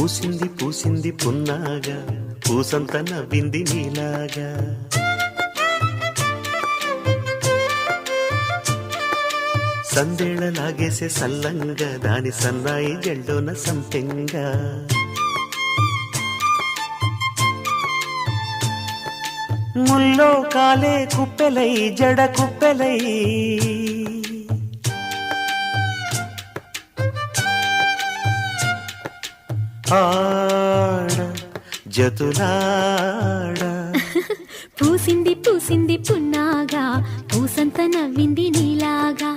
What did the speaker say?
పూసింది పూసింది పున్నాగా పూసంత నవ్వింది నీలాగా. సందేళ లాగేసే సల్లంగా దాని సన్నాయి జల్లోన సంపెంగా. ముల్లో కాలే కుప్పెలై జడ కుప్పెలై. ఆడ జతులాడ. పూసింది పూసింది పున్నాగా పూసంత నవ్వింది నీలాగా.